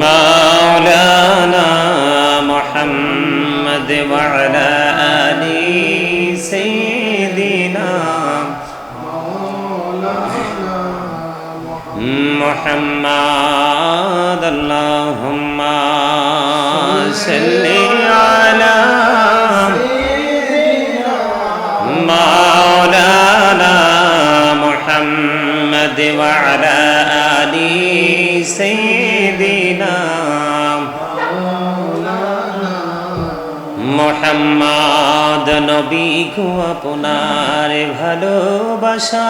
مولانا محمد وعلى آل سيدنا محمد. اللهم صل على مولانا محمد وعلى آل سيدنا মোহাম্মদ নবী গো আপনার ভালোবাসায়।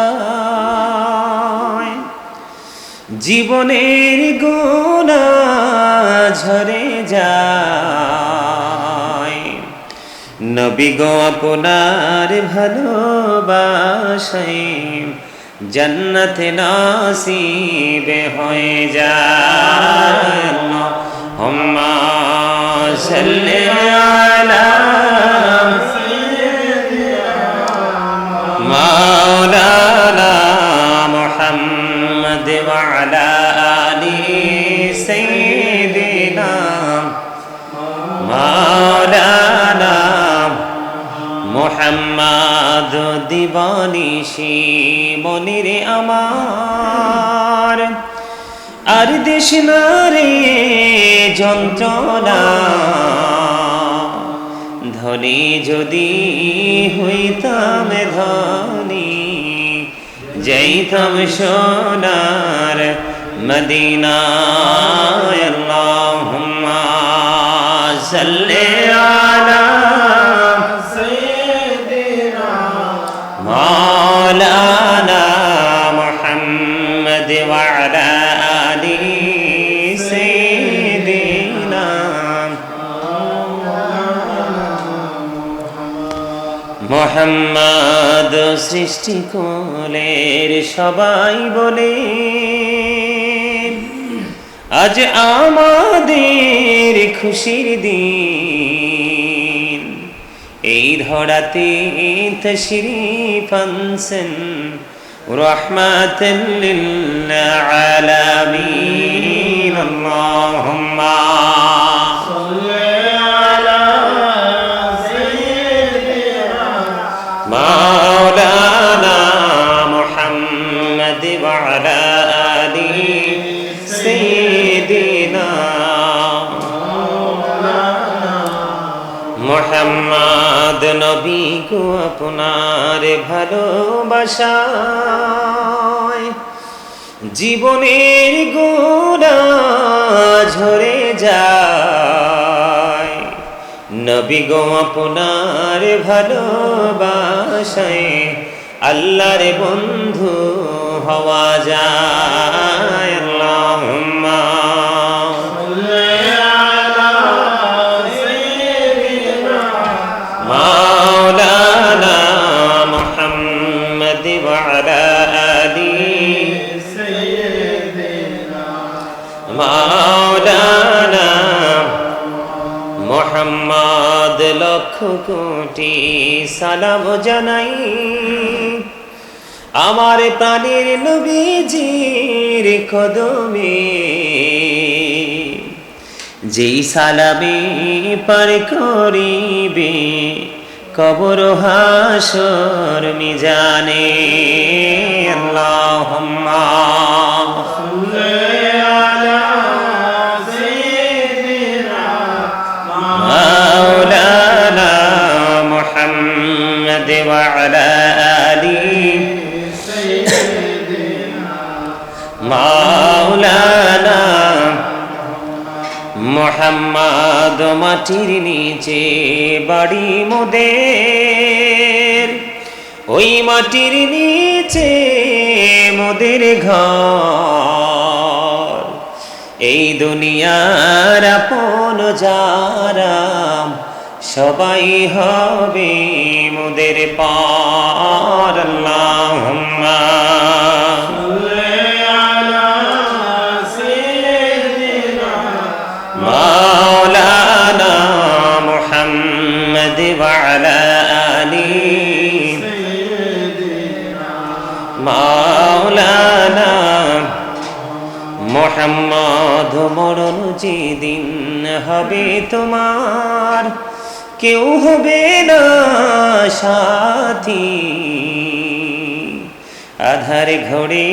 জীবনের গুণা ঝরে যায়। নবী গো আপনার ভালোবাসায় জন্নত নাসিবে হয়ে যায়। হুম্মা সাল্লি আলা مولانا محمد وعلى آل سيدنا مولانا মোহাম্মদ দিবানিশি মনির আমার আর দেশ না রে যন্ত্রণা। ধনী যদি হইতাম ধনী যাইতাম সোনার মদিনায়। আল্লাহুম্মা সাল্লি মোহাম্মদ সৃষ্টি কোলের সবাই বলে, আজ আমাদের খুশির দিন। এই ধরাতে তশরিফ আনসেন রহমাতাল লিল আলামিন। আপনার ভালোবাসায় জীবনের গোড়া ঝরে যায়। নবী গো, আপনার ভালোবাসায় আল্লাহর বন্ধু হওয়া যায়। আল্লাহুম্মা কোটি সালাম জানাই। আমার প্রাণের নবীজির কদমে। যেই সালামে পার করিবে, কবর হাসর মিজানে। আল্লাহুম্মা। وعلى آله مولانا মোহাম্মদ মাটির নিচে বাড়ি মোদের ওই মাটির নিচে মোদের ঘর এই দুনিয়ার আপন যারা সবাই হবে মোদের পার আল্লাহুম্মা مولانا محمد وعلى آله মাওলানা মোহাম্মদ মরণ যেদিন হবে তোমার কেউ হবে না সাথী আধার ঘড়ে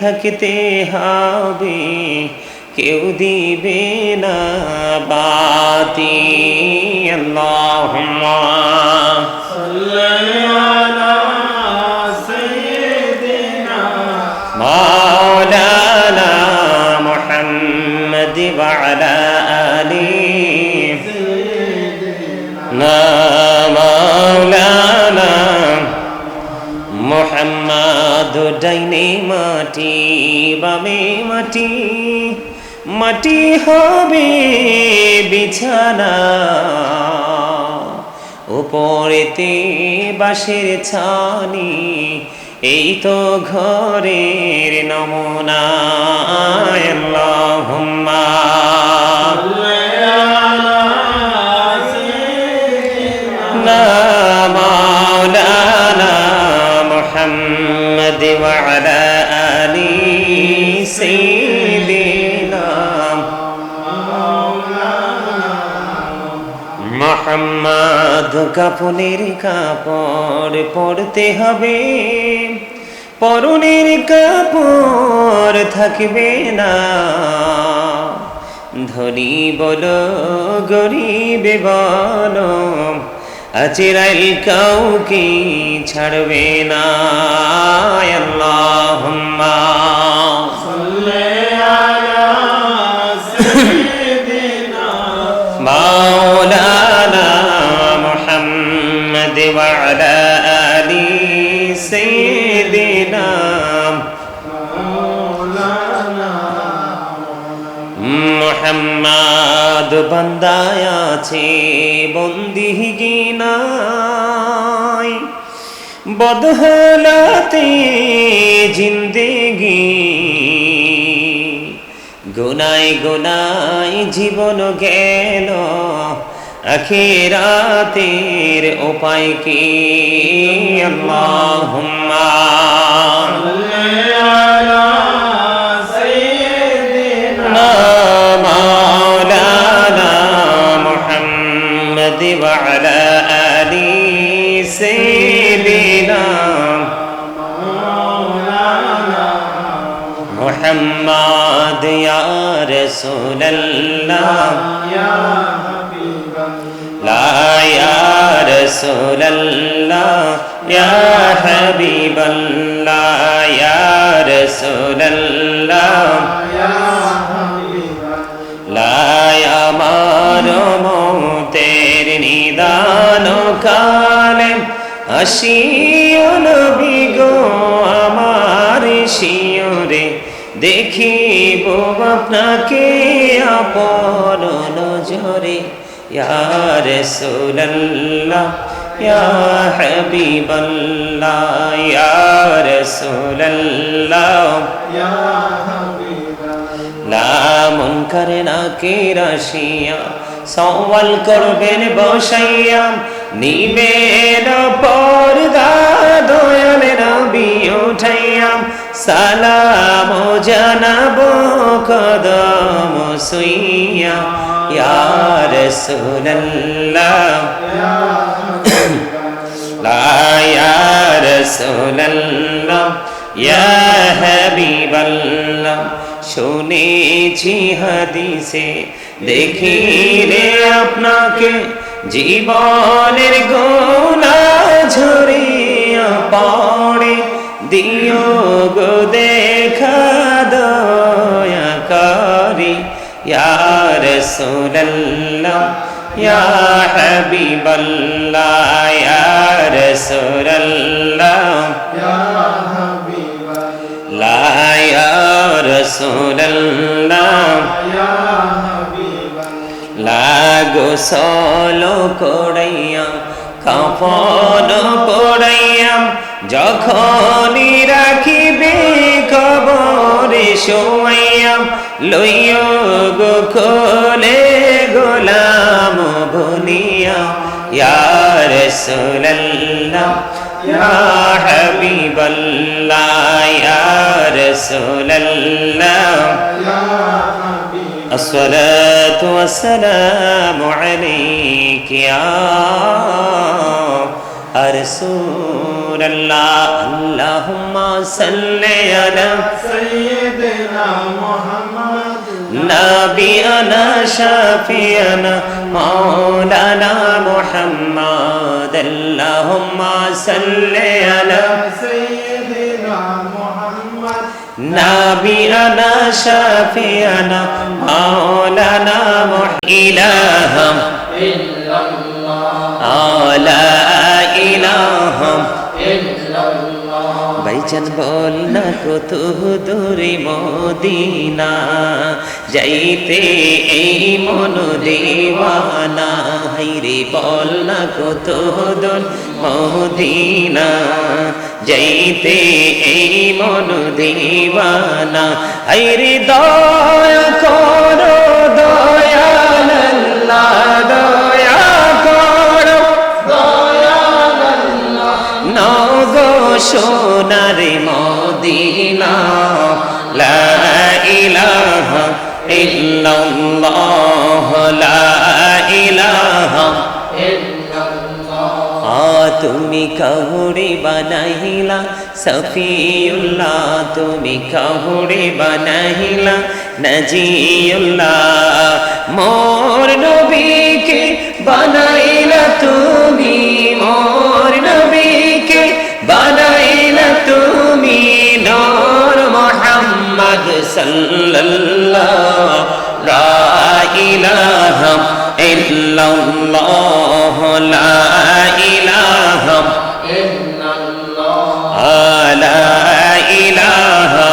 থাকতে হবে কেউ দিবে না বাতি আল্লাহুম্মা مولانا محمد وعلى آله মোহাম্মদ ডাইনে মাটি, বামে মাটি মাটি হবে বিছানা। উপরেতে বাঁশের ছানি, এই তো ঘরের নমুনা। আল্লাহুম্মা। মোহাম্মদ কাপনের কাপড় পড়তে হবে। পরনের কাপড় থাকবে না। ধনী বলো গরিব বলো আচিরাইল কাউকে ছাড়বে না। আল্লাহুম্মা। মোহাম্মদ বান্দায় আছে বন্দি গিনাই বদহলাতে জিন্দেগি। গুনাই গুনাই জীবন গেল, আখিরাতের উপায় কি আল্লাহুম্মা وعلى آل سيدنا محمد يا رسول الله. لا يا رسول الله يا حبيب الله يا رسول الله. কালে আসিও নবী গো আমার শিওরে, দেখিব আপনাকে আপন নজরে। ইয়ার সোল্লাহ ইয়া হাবিবাল্লাহ, ইয়ার সোল্লাহ লামন করে না কে রাশিয়া, সওয়াল করবেন বসাইয়া, নিবেন পর্দা দয়াল নবী উঠাইয়া, সালাম জানাব কদম সুইয়া, ইয়া রাসূলুল্লাহ। লা ইয়া রাসূলুল্লাহ, ইয়া হাবিবাল্লাহ। শুনেছি হাদিসে, দেখি রে আপনাকে জীবনের গোনা ঝরিয়া পড়ে। দিও গো দেখা দয়া করি ইয়ার সুল্লাহ ইয়া হাবিবাল্লাহ ইয়ার সুল্লাহ রসুল্লাহ লাগো সলো কোড়াইয়া কাপন কোড়াইয়া যখনই রাখিবে খবরে সোয়াইয়া, লইয় গো খোলে গোলাম বলিয়া ইয়ার সোল্লাহ يا حبيب الله يا رسول الله. الصلاة والسلام عليك يا رسول الله. اللهم صل على سيدنا محمد. نبينا شافينا مولانا محمد اللهم صل على سيدنا محمد. نبينا شافينا مولانا مح إله إلا الله. চান বল না কত দূরে মদিনা? যাইতে এই মন দেওয়ানা। হাইরে বল না কত দূর মদিনা? যাইতে এই মন দেওয়ানা। হাইরে দয়া করো, দয়াল দয়া সোনার মদিনা, লা ইলাহা ইল্লাল্লাহ, লা ইলাহা তুমি কাহুরে বানাইলা, সফিউল্লাহ তুমি কাহুরে বানাইলা, নজিউল্লাহ। মোর নবীকে বানাইলা তুমি। সাল্লাল্লাহ লা ইলাহা ইল্লাল্লাহ লা ইলাহা লা ইলাহা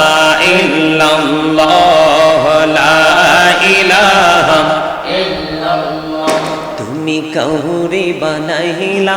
ইল্লাল্লাহ লা ইলাহা। তুমি কাহুরে বানাইলা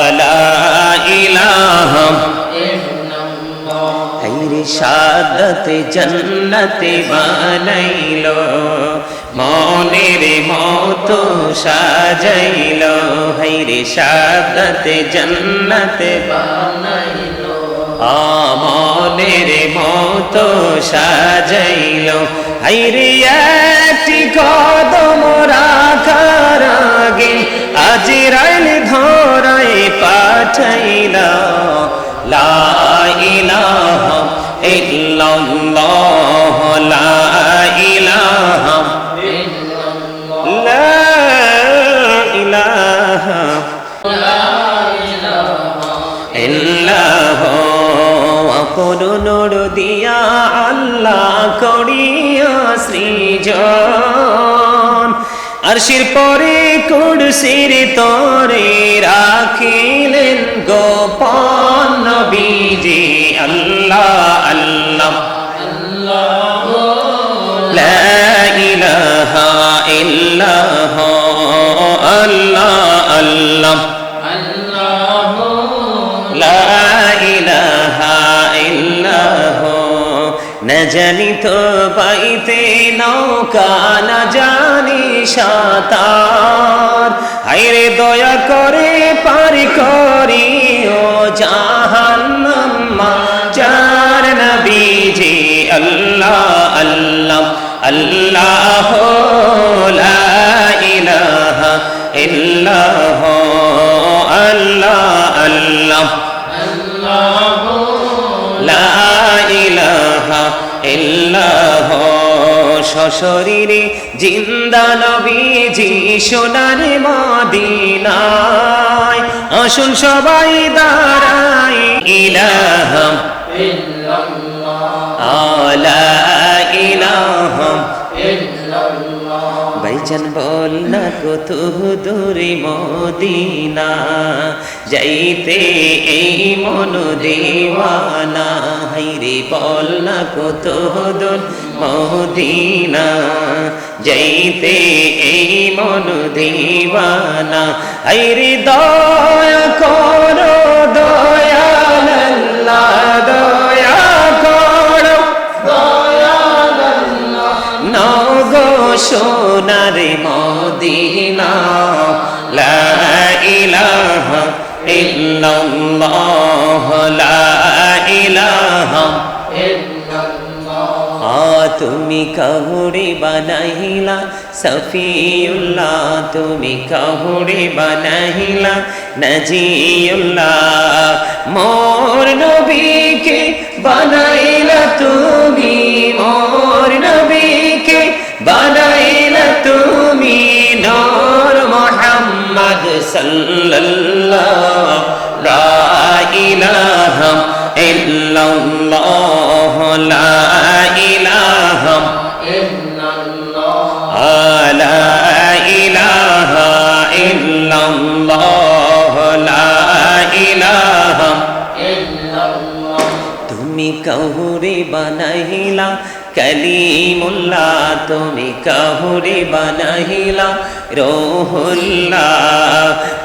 ইলাহা সাদতে জন্নতে বানাইলো মনের মতো সাজাইল হাইরে সাদতে জন্নতে বানাইলো। আমনের মতো সাজাইল হাইরে কদম রাখার আগে আজিরাইল ধরাই পাঠাইল লা ইল্লাল্লাহ, লা ইলাহা লা ইল্লাহ দিয়া আল্লাহ করিয়া সৃজন আরশির পরে কুরসির তরে রাখিলেন গোপন নবীজি। আল্লাহ আল্লাহ। আল্লাহ আল্লাহ আল্লাহ। না জানি তো পাইতে নৌকা, না জানি সাঁতার। হাইরে দয়া করে পারি করি ও জাহান্নাম্মা চার নবীজি আল্লাহ আল্লাহ আল্লাহ লা ইলাহা ইল্লাহ, আল্লাহ আল্লাহ। لا আল্লাহ সশরীরে জিন্দা নবীজি সোনার মদিনায়। আসুন সবাই দাঁড়াই। ইলাহ আলা বল না কত দূরে মদিনা। যাইতে এই মন দেওয়ানা, হাইরে বল না কত দূর মদিনা যাইতে এই মন দেওয়ানা, হাইরে দয়া করো তুমি কাহুরে বানাইলা, সফিউল্লাহ তুমি কাহুরে বানাইলা, নজিউল্লাহ, মোর নবীকে বানাইলা তুমি, মোর নবীকে বানাইলা তুমি, নূর মুহাম্মদ সাল্লাল্লাহ, লা ইলাহা ইল্লাল্লাহ, লা ইলাহা লা ইলাহা ইল্লাল্লাহ, লা ইলাহা তুমি কাহুরে বানাইলা, কলিমুল্লাহ, তুমি কাহুরে বানাইলা, রোহুল্লাহ,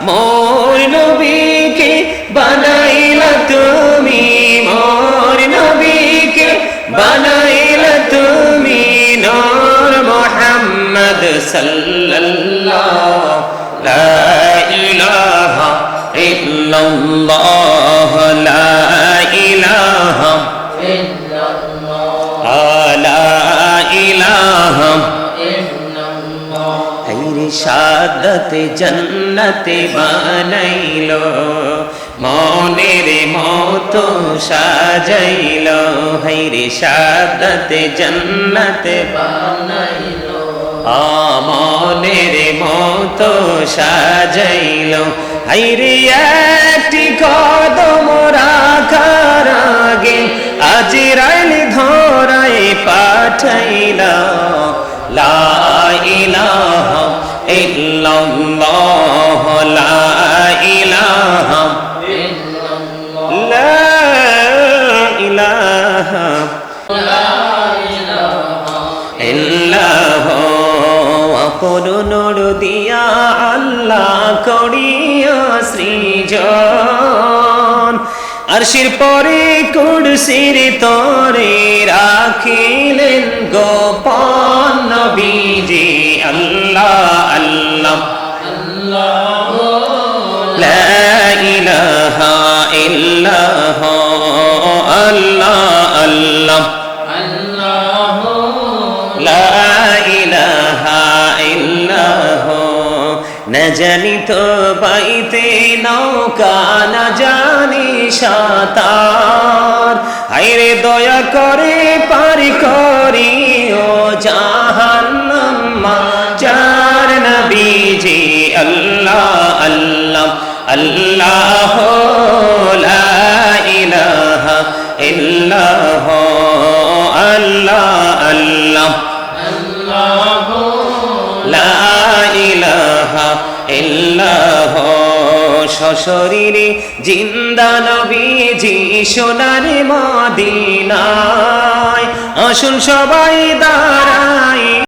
মোর নবীকে বানাইলা তুমি, মোর নবীকে বানাইলা। সাল্লাল্লাহ লা ইলাহা ইল্লাল্লাহ লা ইলাহা লা ইলাহা হাইরে সাদতে জন্নতে বানাইলো মনের মতো সাজাইল। হাইরে সাদতে জন্নতে আমনের মতো সাজাইল। হাইরে একটি কদম রাখার আগে আজ রাইল ধরাই পাঠাইল। লা ইলাহা ইল্লাল্লাহ, লা ইলাহা লা ইলাহা সকল নর দিয়া আল্লাহ করিয়া শ্রীজ আর শির পরে কুড়সির তরে রাখিলেন গোপন নবীজি। আল্লাহ আল্লাহ। আল্লাহ আল্লাহ আল্লাহ। না জানি তো বাইতে নৌকা না জানি সাঁতার। আইরে দয়া করে পারি করি ও জাহান্নাম্মা চার নবীজি, আল্লাহ আল্লাহ আল্লাহ, লা ইলাহা আল্লাহ আল্লাহ। সশরীরে জিন্দা নবীজি সোনার মদিনায়। আসুন সবাই দাঁড়াই।